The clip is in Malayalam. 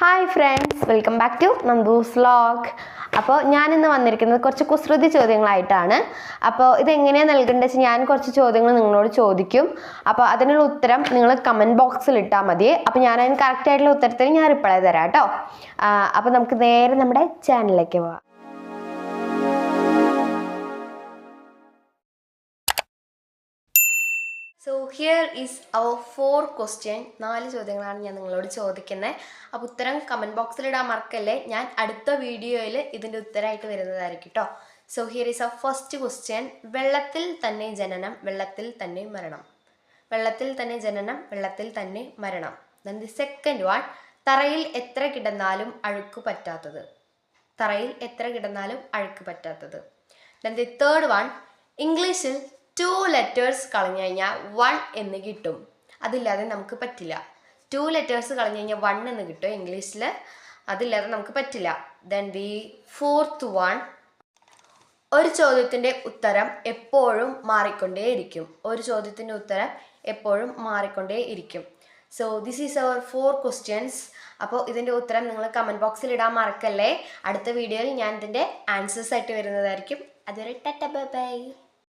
Hi friends welcome back to Nandu's vlog അപ്പോൾ ഞാൻ ഇന്ന് വന്നിരിക്കുന്നത് കുറച്ച് കുസൃതി ചോദ്യങ്ങളായിട്ടാണ്. അപ്പോൾ ഇതെങ്ങനെയാണ് നൽകേണ്ടത് വെച്ചാൽ ഞാൻ കുറച്ച് ചോദ്യങ്ങൾ നിങ്ങളോട് ചോദിക്കും. അപ്പോൾ അതിനുള്ള ഉത്തരം നിങ്ങൾ കമന്റ് ബോക്സിൽ ഇട്ടാൽ മതി. അപ്പോൾ ഞാൻ അതിന് കറക്റ്റ് ആയിട്ടുള്ള ഉത്തരത്തിന് ഞാൻ റിപ്ലൈ തരാം കേട്ടോ. അപ്പോൾ നമുക്ക് നേരെ നമ്മുടെ ചാനലിലേക്ക് പോവാം so here is our four question നാല് ചോദ്യങ്ങളാണ് ഞാൻ നിങ്ങളോട് ചോദിക്കുന്നത് അപ്പോൾ ഉത്തരം കമന്റ് ബോക്സിൽ ഇടാൻ മറക്കല്ലേ? ഞാൻ അടുത്ത വീഡിയോയിൽ ഇതിന്റെ ഉത്തരമായിട്ട് വരുന്നതായിരിക്കും കേട്ടോ so here is a first question വെള്ളത്തിൽ തന്നെ ജനനം വെള്ളത്തിൽ തന്നെ മരണം. വെള്ളത്തിൽ തന്നെ ജനനം വെള്ളത്തിൽ തന്നെ മരണം. ദൻ ദി സെക്കൻഡ് വൺ തറയിൽ എത്ര കിടന്നാലും അഴുക്ക് പറ്റാത്തത്. തറയിൽ എത്ര കിടന്നാലും അഴുക്ക് പറ്റാത്തത്. ദൻ ദി തേർഡ് വൺ ഇംഗ്ലീഷിൽ ടു ലെറ്റേഴ്സ് കളഞ്ഞു കഴിഞ്ഞാൽ വൺ എന്ന് കിട്ടും. അതില്ലാതെ നമുക്ക് പറ്റില്ല. ടു ലെറ്റേഴ്സ് കളഞ്ഞു കഴിഞ്ഞാൽ വൺ എന്ന് കിട്ടും ഇംഗ്ലീഷിൽ. അതില്ലാതെ നമുക്ക് പറ്റില്ല. ദെൻ ദി ഫോർത്ത് വൺ ഒരു ചോദ്യത്തിന്റെ ഉത്തരം എപ്പോഴും മാറിക്കൊണ്ടേയിരിക്കും ഒരു ചോദ്യത്തിന്റെ ഉത്തരം എപ്പോഴും മാറിക്കൊണ്ടേ ഇരിക്കും. So this is our four questions അപ്പോൾ ഇതിന്റെ ഉത്തരം നിങ്ങൾ കമന്റ് ബോക്സിൽ ഇടാൻ മറക്കല്ലേ? അടുത്ത വീഡിയോയിൽ ഞാൻ ഇതിന്റെ ആൻസേഴ്സ് ആയിട്ട് വരുന്നതായിരിക്കും. അതുവരെ ടെറ്റ ബൈ.